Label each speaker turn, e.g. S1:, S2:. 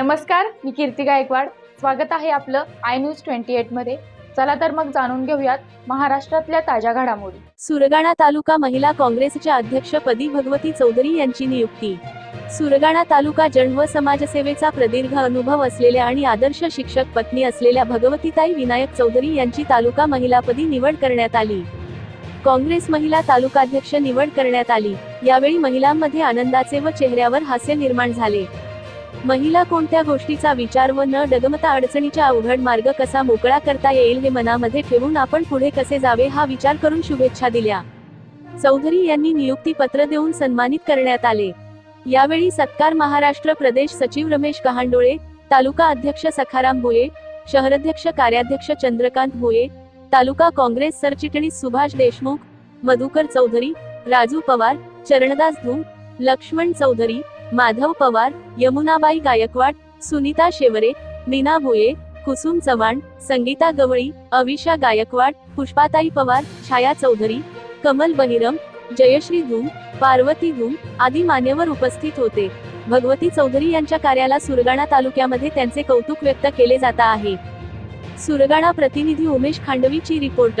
S1: नमस्कार मी कीर्ती गायकवाड. स्वागत आहे आपलं आय न्यूज ट्वेंटी एटमध्ये चला तर मग जाणून घेऊयात महाराष्ट्रातल्या ताज्या घडामोडी.
S2: सुरगाणा तालुका महिला काँग्रेसच्या अध्यक्षपदी भगवती चौधरी यांची नियुक्ती. सुरगाणा तालुका जन्म समाजसेवेचा प्रदीर्घ अनुभव असलेल्या आणि आदर्श शिक्षक पत्नी असलेल्या भगवतीताई विनायक चौधरी यांची तालुका महिलापदी निवड करण्यात आली. काँग्रेस महिला तालुकाध्यक्ष निवड करण्यात आली. यावेळी महिलांमध्ये आनंदाचे व चेहऱ्यावर हास्य निर्माण झाले. महिला कोणत्या गोष्टीचा विचार व न डगमता अडचणीच्या अवघड मार्ग कसा मोकळा करता येईल हे मनामध्ये ठेवून आपण पुढे कसे जावे हा विचार करून शुभेच्छा दिल्या. चौधरी यांनी नियुक्ती पत्र देऊन सन्मानित करण्यात आले. यावेळी सत्कार महाराष्ट्र प्रदेश सचिव रमेश कहांडोळे तालुका अध्यक्ष सखाराम भोये शहराध्यक्ष कार्याध्यक्ष चंद्रकांत भोये तालुका काँग्रेस सरचिटणीस सुभाष देशमुख मधुकर चौधरी राजू पवार चरणदास धूम लक्ष्मण चौधरी माधव पवार यमुनाबाई गायकवाड सुनीता शेवरे मीना भोये कुसुम चव्हाण संगीता गवळी अविशा गायकवाड पुष्पाताई पवार छाया चौधरी कमल बहिरम जयश्री धूम पार्वती धूम आदी मान्यवर उपस्थित होते. भगवती चौधरी यांच्या कार्याला सुरगाणा तालुक्यामध्ये त्यांचे कौतुक व्यक्त केले जात आहे. सुरगाणा प्रतिनिधी उमेश खांडवीची रिपोर्ट.